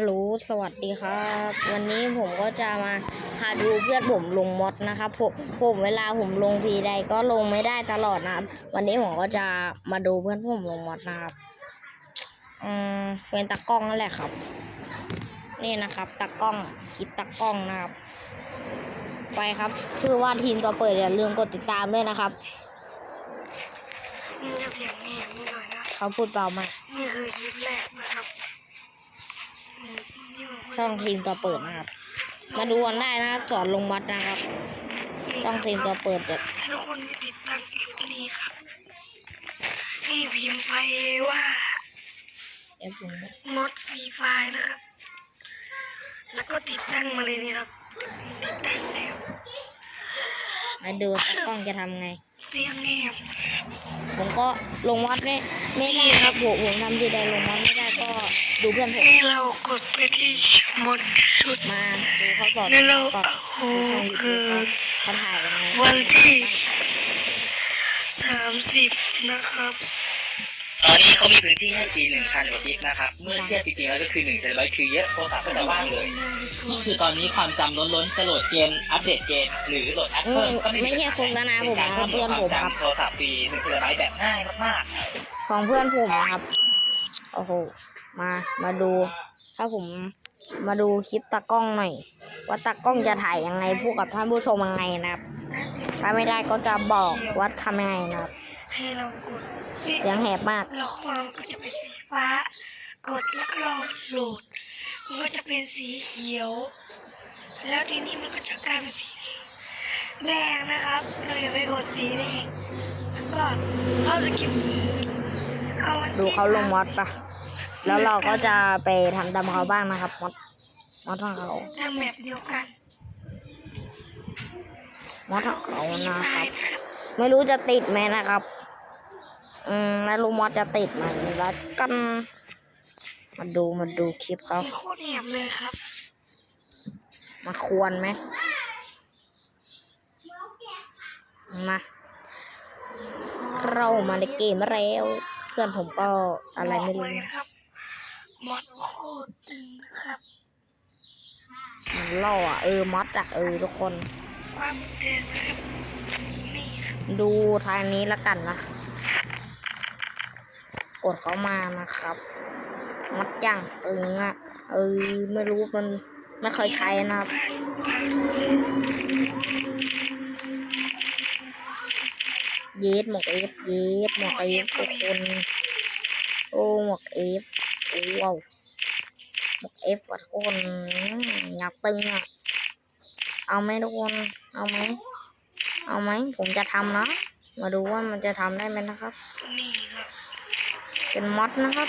ฮัลโหล สวัสดีครับ วันนี้ผมก็จะมาพาดูเพื่อนผมลงมอดนะครับผมผมเวลาผมลงทีใดก็ลงไม่ได้ตลอดนะครับ วันนี้ผมก็จะมาดูเพื่อนผมลงมอดนะครับ อืมเป็นตากล้องนั่นแหละครับ นี่นะครับตากล้องกิดตากล้องนะครับ ไปครับ ชื่อว่าทีมตัวเปิดอย่าลืมกดติดตามด้วยนะครับมันจะเสียงแหบนิดหน่อยนะเขาพูดเบามากนี่คือคลิปแรกนะครับอืมนี่มันก็ ช่องทีมตัวเปิดนะครับ มาดูกันได้นะครับสอนลงมอดนะครับช่องทีมตัวเปิดเดี๋ยวให้ทุกคนไปติดตามคลิปนี้ครับนี่พิมพ์ไปว่าเดี๋ยวผมมดฟรีไฟนะครับ แล้วก็ติดตั้งมาเลยนี่ครับติดตั้งแล้วมาดูตากล้องจะทำไง เสียงแหบผมก็ลงมอดไม่ไม่ได้ครับผมผมทำทีใดลงมอดไม่ได้ ก็ดูเพื่อนผมให้เรากดไปที่มดชุดมาดูเขาสอนแล้วเราก่อนเอาดูช่องยูคืทูบอเขาถ่ายยังไงวันที่สามสิบนะครับ ตอนนี้เขามีพื้นที่ให้ฟรีหนึ่งพันกว่ากิกนะครับ เมื่อเทียบจริงๆแล้วก็คือหนึ่งเทราไบต์คือเยอะโทรศัพท์ก็จะว่างเลยนี่คือตอนนี้ความจำล้นๆจะโหลดเกมอัปเดตเกมหรือโหลดแอปอืเพิ่มมก็ไม่ไม่มีใช่คุณแล้วนะผมเป็นการนะเพิ่มเพื่อนความผมครับจำโทรศัพท์ฟรีหนึ่งเทราไบต์แบบง่ายมากของเพื่อนผมนะครับ โอ้โห มา มาดู ถ้าผมมาดูคลิปตากล้องหน่อย ว่าตากล้องจะถ่ายยังไงพูดกับท่านผู้ชมยังไงนะครับ ถ้าไม่ได้ก็จะบอกว่าทำยังไงนะครับ ให้เรากดเสียงแหบมากแล้วความก็จะเป็นสีฟ้า กดแล้วก็รอโหลด มันก็จะเป็นสีเขียว แล้วทีนี้มันก็จะกลายเป็นสีแดงนะครับ เราอย่าไปกดสีแดงแล้วก็เราจะเก็บนี้เอาวันดูที่เขาลงมอดสาปะ แล้วเราก็จะไปทำตามเขาบ้างนะครับมอดมอดของเขาทำแบบเดียวกันมอดของเขาฟรีนะไฟครับล์นะครับ ไม่รู้จะติดไหมนะครับ อืมไม่รู้มอดจะติดไหมแล้วกันมาดูมาดูคลิปเขาเสียงโคตรแหบเลยครับมาควรไหมมาเรามาในเกมแล้ว เพื่อนผมก็อะไรไม่บรู้ มอดโคตรจริงนะครับมันล่ออะเออมอดอะเออทุกคน ความเดินนะครับนี่ครับดูทางนี้แล้วกันนะ กดเขามานะครับ มัดย่างตึงอะ เออไม่รู้มันไม่เคยใช้นะครับเยสหมวกเอฟเยสหมวกเอฟทุกคน โอ้หมวกเอฟ ว้าวหมวกเอฟทุกคนอยากตึงอะ เอาไหมทุกคน เอาไหม เอาไหม ผมจะทำนะ มาดูว่ามันจะทำได้ไหมนะครับ เป็นมอดนะครับ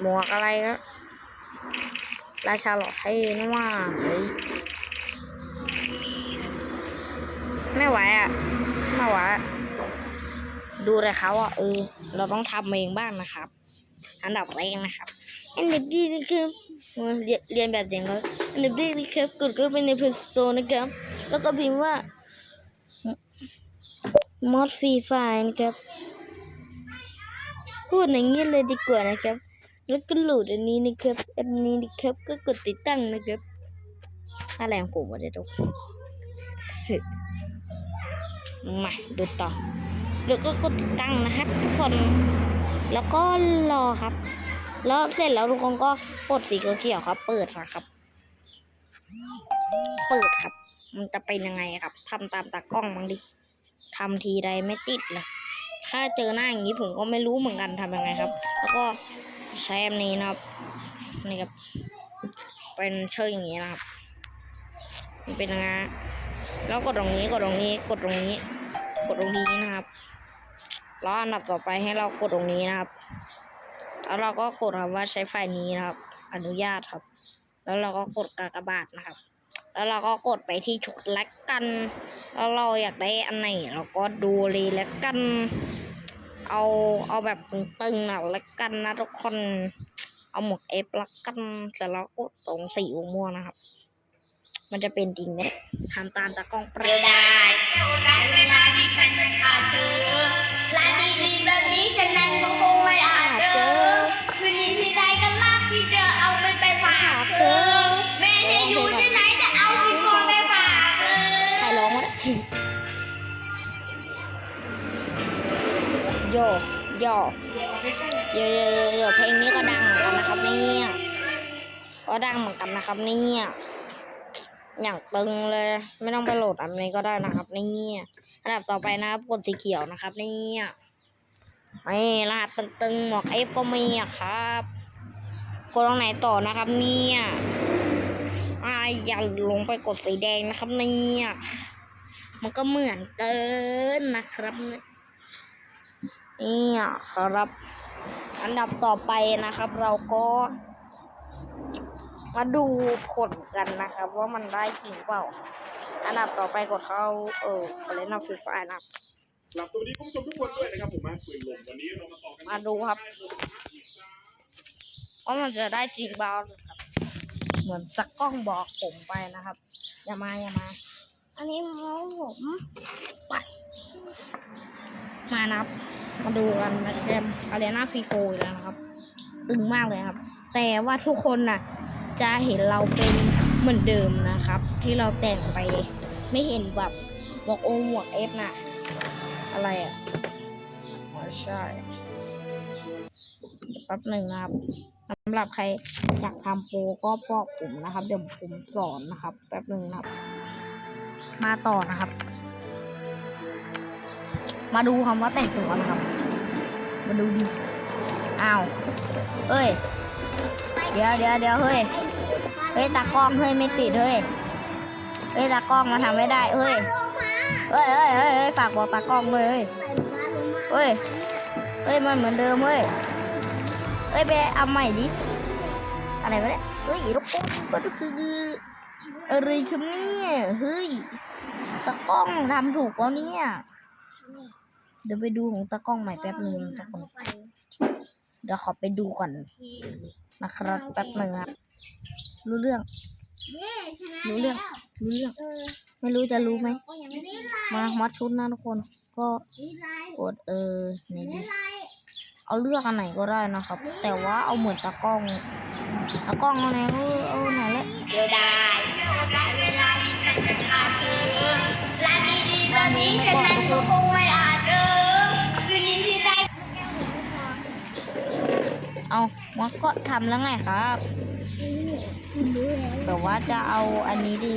หมวกอะไรก็ราชาหลอดให้นะว่าเฮ้ยไม่ไหวอะ ไม่ไหว ดูเลยเขาอะเออ เราต้องทำเองบ้างนะครับ อันดับแรกนะครับ อันดับดีนะครับเอเรียนแบบเสียงเขาอันดับดีนะครับกดเข้าไปใน Play Store นะครับ แล้วก็พิมพ์ว่ามอดฟรีไฟนะครับ พูดอย่างนี้เลยดีกว่านะครับ แล้วก็โหลดอันนี้นะครับแอปนี้นะครับก็กดติดตั้งนะครับอะไรของผมวะเดี๋ยวดูมาดูต่อแล้วก็กดติดตั้งนะครับทุกคน แล้วก็รอครับ แล้วเสร็จแล้วทุกคนก็กดสีเขียวครับ เปิดนะครับ เปิดครับ มันจะเป็นยังไงครับทำตามตากล้องบ้างดิทำทีใดไม่ติดเลยถ้าเจอหน้าอย่างนี้ผมก็ไม่รู้เหมือนกันทำยังไงครับ แล้วก็ใช้อันนี้นะครับนี่ครับ เป็นเชือกอย่างนี้นะครับ มันเป็นยังไงแล้วกดตรงนี้กดตรงนี้กดตรงนี้ กดตรงนี้นะครับ แล้วอันดับต่อไปให้เรากดตรงนี้นะครับ แล้วเราก็กดคำว่าใช้ไฟล์นี้นะครับ อนุญาตครับ แล้วเราก็กดกากบาทนะครับ แล้วเราก็กดไปที่ชุดแลกกัน แล้วเราอยากได้อันไหนเราก็ดูเลยแล้วกัน เอาเอาแบบตึงๆนะแล้วกันนะทุกคน เอาหมวกเอฟแล้วกันเสร็จแล้วกดตรงสีม่วงนะครับ มันจะเป็นจริงไหมทำตามตากล้องปรได้เวลาที่ฉันจะขาดเธอ ย่อเยวเดี๋ยวเยวเดี๋ยเพลงนี้ก็ดังเหมือนกันนะครับเนี่ยก็ดังเหมือนกันนะครับเนี่ยอย่างตึงเลย ไม่ต้องไปโหลดอันนี้ก็ได้นะครับเนี่ยอันดับต่อไปนะครับกดสีเขียวนะครับเนี่ยนี่รหัสตึงๆหมวกเอฟก็มีอะครับกดตรงไหนต่อนะครับ เนี่ยอ่าอย่าลงไปกดสีแดงนะครับเนี่ยมันก็เหมือนเกินนะครับ เนี่ยเนี่ยครับ อันดับต่อไปนะครับ เราก็มาดูผลกันนะครับ ว่ามันได้จริงเปล่า อันดับต่อไปกดเข้าเออเล่นฟรีไฟนะครับกลับสวัสดีคุณผู้ชมทุกคนด้วยนะครับผมมาปืนลมวันนี้เรามาต่อกันมาดูครับว่ามันจะได้จริงเปล่าครับ เหมือนสักกล้องบอกผมไปนะครับ อย่ามาอย่ามา อันนี้มองผมไปมานะครับ มาดูกันนะเกมอารีนาฟรีโฟแล้วนะครับตึงมากเลยครับ แต่ว่าทุกคนน่ะ จะเห็นเราเป็นเหมือนเดิมนะครับ ที่เราแต่งไปไม่เห็นแบบบอกโอหมวกเอฟน่ะ อะไรอะอ๋อใช่แป๊บหนึ่งนะครับสำหรับใครอยากทำโปรก็บอกผมนะครับ เดี๋ยวผมสอนนะครับ แป๊บหนึ่งนะครับ มาต่อนะครับ มาดูคำว่าแต่งตัวนะครับ มาดูดิอ้าวเอ้ย เดี๋ยวเดี๋ยวเดี๋ยวเฮ้ย เฮ้ยตากล้องเฮ้ยไม่ติดเฮ้ย เฮ้ยตากล้องมาทำไม่ได้เฮ้ยเฮ้ยเฮ้ยเฮ้ยฝากบอกตากล้องเลยเฮ้ย เฮ้ยมันเหมือนเดิมเฮ้ย เฮ้ยไปเอาใหม่ดิ อะไรวะเนี่ยเฮ้ยทุกคนก็คืออะไรครับเนี่ยเฮ้ยตากล้องทำถูกแล้วเนี่ย เดี๋ยวไปดูของตากล้องใหม่แป๊บนึงทุกคนเดี๋ยวขอไปดูก่อนนะครับแป๊บนึงครับรู้เรื่องรู้เรื่องรู้เรื่อง ไม่รู้จะรู้ไหมมามัดชุดนะทุกคน ก็กดเออไหนดีเอาเลือกอันไหนก็ได้นะครับ แต่ว่าเอาเหมือนตากล้องตากล้องเอาไหน มันก็ทำแล้วไงครับแต่ว่าจะเอาอันนี้ดี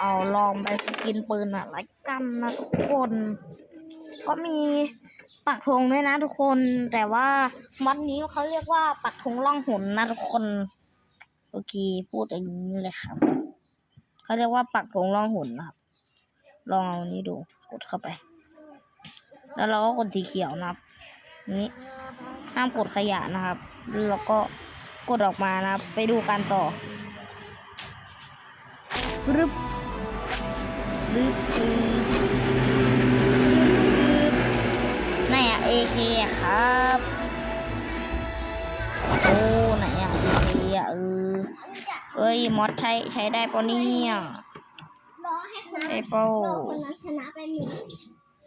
เอาลองไปสกินปืนอะไรกันนะทุกคน ก็มีปักธงด้วยนะทุกคน แต่ว่าวัดนี้เขาเรียกว่าปักธงล่องหนนะทุกคน โอเค พูดอย่างนี้เลยครับ เขาเรียกว่าปักธงล่องหนนะครับ ลองเอานี้ดู กดเข้าไป แล้วเราก็กดสีเขียวนะครับ นี้ ห้ามกดขยะนะครับ แล้วก็กดออกมานะครับ ไปดูกันต่อรึบรึบรึบรึบไหนอะ AK อะครับโอ้ไหนอะ AK อะเออเอ้ยมอดใช้ใช้ได้ปะเนี่ยรอให้คนไอนั้นเป้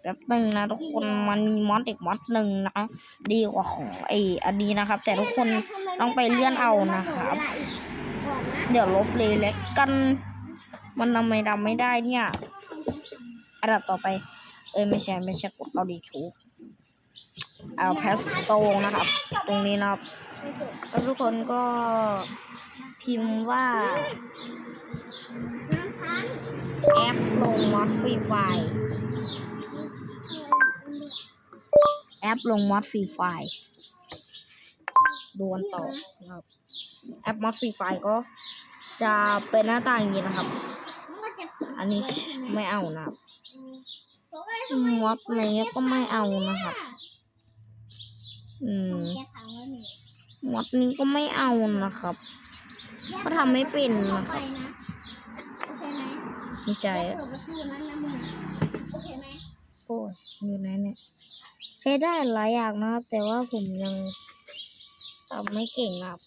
ารอปหนึ่งแป๊บหนึ่งนะทุกคนมันมีมอดอีกมอดหนึ่งนะดีกว่าของไออันนี้นะครับ แต่ทุกคนต้องไปเลื่อนเอานะครับ เดี๋ยวลบเลยเล็กกัน มันทำไมดำไม่ได้เนี่ยอันดับต่อไป เอ้ยไม่ใช่ไม่ใช่กดเข้าดีชูเอาแพสโตงนะครับ ตรงนี้นะครับแล้วทุกคนก็พิมพ์ว่าแอปลงมอดฟรีไฟล์แอ ปลงมอดฟรีไฟล์ดูกันต่อนะครับ แอปมอดฟรีไฟล์ก็จะเป็นหน้าตาอย่างนี้นะครับมันก็จะอันนี้ไม่เอานะครับโอ้ยทำไมมอดนี้ก็ไม่เอานะครับ อืมแกพังแล้วนี่มอดนี้ก็ไม่เอานะครับ ก็ทำไม่เป็นนะครับไปนะโอเคไหมไม่ใช่แกอะเปิดประตูนั้นนะมึงโอเคไหมโอ้ยอยู่ไหนเนี่ย ใช้ได้หลายอย่างนะครับ แต่ว่าผมยังทำไม่เก่งครับ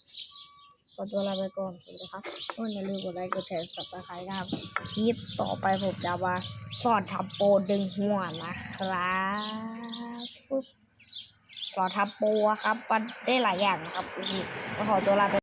ขอตัวลาไปก่อนสวัสดีครับก็อย่าลืมกดไลค์กดแชร์สับสไครต์นะครับคลิปต่อไปผมจะมาสอนทำโปรดึงหัวนะครับปึ๊บสอนทำโปรครับมันได้หลายอย่างนะครับก็ขอตัวลาไป